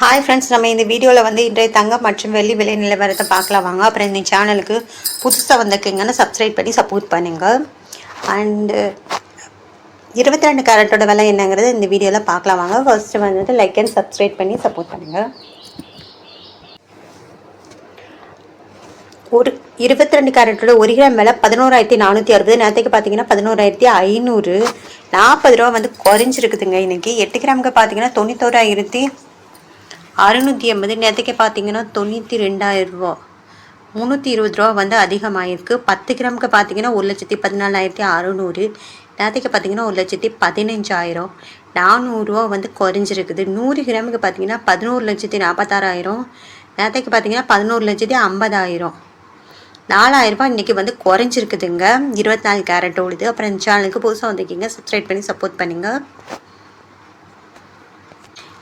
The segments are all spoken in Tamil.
ஹாய் ஃப்ரெண்ட்ஸ் நம்ம இந்த வீடியோவில் வந்து இன்றைய தங்கம் மற்றும் வெள்ளி விலை நிலவரத்தை பார்க்கலாம். வாங்க அப்புறம் இந்த சேனலுக்கு புதுசாக வந்திருக்கீங்கன்னா சப்ஸ்கிரைப் பண்ணி சப்போர்ட் பண்ணுங்கள் அண்டு இருபத்தி ரெண்டு கேரட்டோட விலை என்னங்கிறது இந்த வீடியோவில் பார்க்கலாம். வாங்க ஃபர்ஸ்ட்டு வந்துட்டு லைக் அண்ட் சப்ஸ்கிரைப் பண்ணி சப்போர்ட் பண்ணுங்கள் ஒரு இருபத்தி ரெண்டு கேரட்டோட ஒரு கிராம் விலை பதினோராயிரத்தி நானூற்றி அறுபது. நேரத்துக்கு பார்த்தீங்கன்னா பதினோராயிரத்தி ஐநூறு. நாற்பது ரூபா வந்து குறைஞ்சிருக்குதுங்க. இன்னைக்கு எட்டு கிராமுக்கு பார்த்தீங்கன்னா தொண்ணூத்தோராயிரத்தி அறுநூற்றி எண்பது நேற்றுக்கே பார்த்தீங்கன்னா தொண்ணூற்றி ரெண்டாயிரம் ரூபா. முந்நூற்றி இருபது ரூபா வந்து அதிகமாகிருக்கு பத்து கிராமுக்கு பார்த்தீங்கன்னா ஒரு லட்சத்தி பதினாலாயிரத்தி அறுநூறு. நேற்றுக்கு பார்த்தீங்கன்னா ஒரு லட்சத்தி பதினஞ்சாயிரம். நானூறுரூவா வந்து குறைஞ்சிருக்குது. நூறு கிராமுக்கு பார்த்தீங்கன்னா பதினோரு லட்சத்தி நாற்பத்தாறாயிரம் நேற்றுக்கு பார்த்தீங்கன்னா பதினோரு லட்சத்தி ஐம்பதாயிரம். நாலாயிரரூபா இன்றைக்கி வந்து குறைஞ்சிருக்குதுங்க. இருபத்தி நாலு கேரட் ஓடுது அப்புறம் சேனலுக்கு புதுசாக வந்திருக்கீங்க சப்ஸ்கிரைப் பண்ணி சப்போர்ட் பண்ணுங்கள்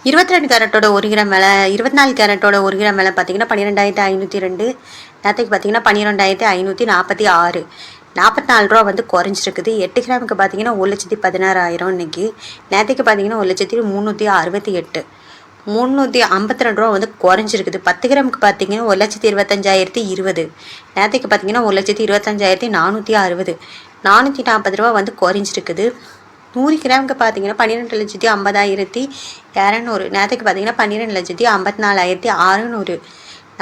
இருபத்தி ரெண்டு கேரட்டோட ஒரு கிராம் விலை இருபத்தி நாலு கேரட்டோட ஒரு கிராம் விலை பார்த்தீங்கன்னா பன்னிரெண்டாயிரத்தி ஐநூற்றி ரெண்டு நேற்றுக்கு பார்த்தீங்கன்னா பன்னிரெண்டாயிரத்தி ஐநூற்றி நாற்பத்தி ஆறு. நாற்பத்தி நாலு ரூபா வந்து குறைஞ்சிருக்குது. எட்டு கிராமுக்கு பார்த்தீங்கன்னா ஒரு லட்சத்தி பதினாறாயிரம் இன்னைக்கு. நேற்றுக்கு பார்த்தீங்கன்னா ஒரு லட்சத்தி முந்நூற்றி அறுபத்தி எட்டு. முந்நூற்றி ஐம்பத்தி ரெண்டு ரூபா வந்து குறைஞ்சிருக்குது. பத்து கிராமுக்கு பார்த்தீங்கன்னா ஒரு லட்சத்தி இருபத்தஞ்சாயிரத்தி இருபது. நேற்றுக்கு பார்த்தீங்கன்னா ஒரு லட்சத்தி இருபத்தஞ்சாயிரத்தி நானூற்றி அறுபது. நானூற்றி நாற்பது ரூபா வந்து குறைஞ்சிருக்குது. நூறு கிராமுக்கு பார்த்தீங்கன்னா பன்னிரெண்டு லட்சத்தி ஐம்பதாயிரத்தி இரநூறு. நேரத்துக்கு பார்த்தீங்கன்னா பன்னிரெண்டு லட்சத்தி ஐம்பத்தி நாலாயிரத்தி அறநூறு.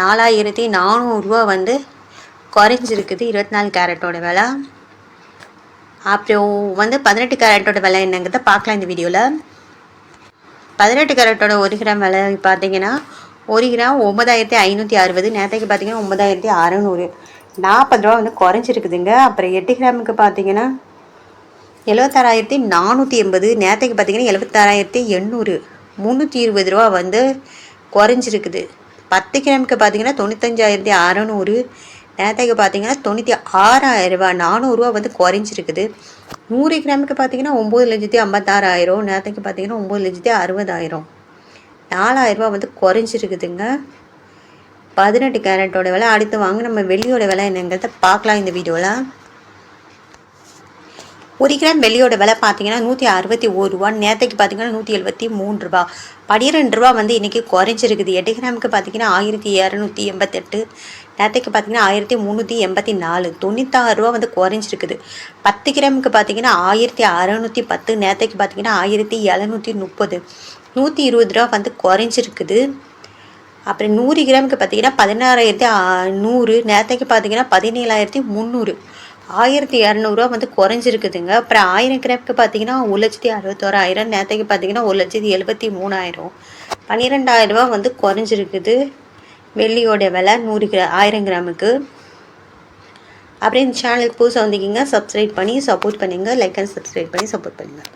நாலாயிரத்தி நானூறுரூவா வந்து குறைஞ்சிருக்குது இருபத்தி நாலு கேரட்டோட விலை. அப்புறம் வந்து பதினெட்டு கேரட்டோட விலை என்னங்கிறத பார்க்கலாம் இந்த வீடியோவில் பதினெட்டு கேரட்டோட ஒரு கிராம் விலை பார்த்தீங்கன்னா ஒரு கிராம் ஒன்பதாயிரத்தி ஐநூற்றி அறுபது. நேரத்துக்கு பார்த்தீங்கன்னா ஒன்பதாயிரத்தி அறநூறு. நாற்பது ரூபா வந்து குறைஞ்சிருக்குதுங்க. அப்புறம் எட்டு கிராமுக்கு பார்த்தீங்கன்னா எழுபத்தாறாயிரத்தி நானூற்றி எண்பது நேற்றுக்கு பார்த்தீங்கன்னா எழுபத்தாறாயிரத்தி எண்ணூறு முந்நூற்றி இருபது ரூபா வந்து குறைஞ்சிருக்குது. பத்து கிராமுக்கு பார்த்தீங்கன்னா தொண்ணூத்தஞ்சாயிரத்தி அறநூறு நேற்றுக்கு பார்த்தீங்கன்னா தொண்ணூற்றி ஆறாயிரம் ரூபா நானூறுரூவா வந்து குறைஞ்சிருக்குது. நூறு கிராமுக்கு பார்த்தீங்கன்னா ஒம்பது லட்சத்தி ஐம்பத்தாறாயிரம் நேற்றுக்கு பார்த்தீங்கன்னா ஒம்பது லட்சத்தி அறுபதாயிரம். நாலாயிரரூபா வந்து குறைஞ்சிருக்குதுங்க. பதினெட்டு கேரட்டோட விலை அடுத்து வாங்க நம்ம வெள்ளியோட விலை என்னங்கிறத பார்க்கலாம் இந்த வீடியோவில். ஒரு கிராம் வெள்ளியோட விலை பார்த்தீங்கன்னா நூற்றி அறுபத்தி ஒரு ரூபா நேற்றுக்கு பார்த்தீங்கன்னா நூற்றி எழுபத்தி மூணு ரூபா. பனிரெண்டு ரூபா வந்து இன்றைக்கி குறைஞ்சிருக்குது. எட்டு கிராமுக்கு பார்த்தீங்கன்னா ஆயிரத்தி இரநூத்தி எண்பத்தெட்டு நேற்றுக்கு பார்த்தீங்கன்னா ஆயிரத்தி முந்நூற்றி எண்பத்தி நாலு தொண்ணூத்தாறு ரூபா வந்து குறைஞ்சிருக்குது. பத்து கிராமுக்கு பார்த்தீங்கன்னா ஆயிரத்தி அறநூற்றி பத்து நேற்றுக்கு பார்த்தீங்கன்னா ஆயிரத்தி எழுநூற்றி முப்பது. நூற்றி இருபது ரூபா வந்து குறைஞ்சிருக்குது. அப்புறம் நூறு கிராமுக்கு பார்த்தீங்கன்னா பதினாறாயிரத்தி நூறு நேற்றுக்கு பார்த்தீங்கன்னா பதினேழாயிரத்தி முந்நூறு. ஆயிரத்தி இரநூறுவா வந்து குறைஞ்சிருக்குதுங்க. அப்புறம் ஆயிரம் கிராமுக்கு பார்த்தீங்கன்னா ஒரு லட்சத்தி அறுபத்தோராயிரம் நேற்றுக்கு பார்த்தீங்கன்னா ஒரு லட்சத்தி எழுபத்தி மூணாயிரம் பன்னிரெண்டாயிரரூபா வந்து குறைஞ்சிருக்குது. வெள்ளியோட விலை நூறு கிரா ஆயிரம் கிராமுக்கு. அப்புறம் இந்த சேனலுக்கு புதுசாக வந்தீங்க சப்ஸ்கிரைப் பண்ணி சப்போர்ட் பண்ணுங்கள் லைக் அண்ட் சப்ஸ்கிரைப் பண்ணி சப்போர்ட் பண்ணுங்கள்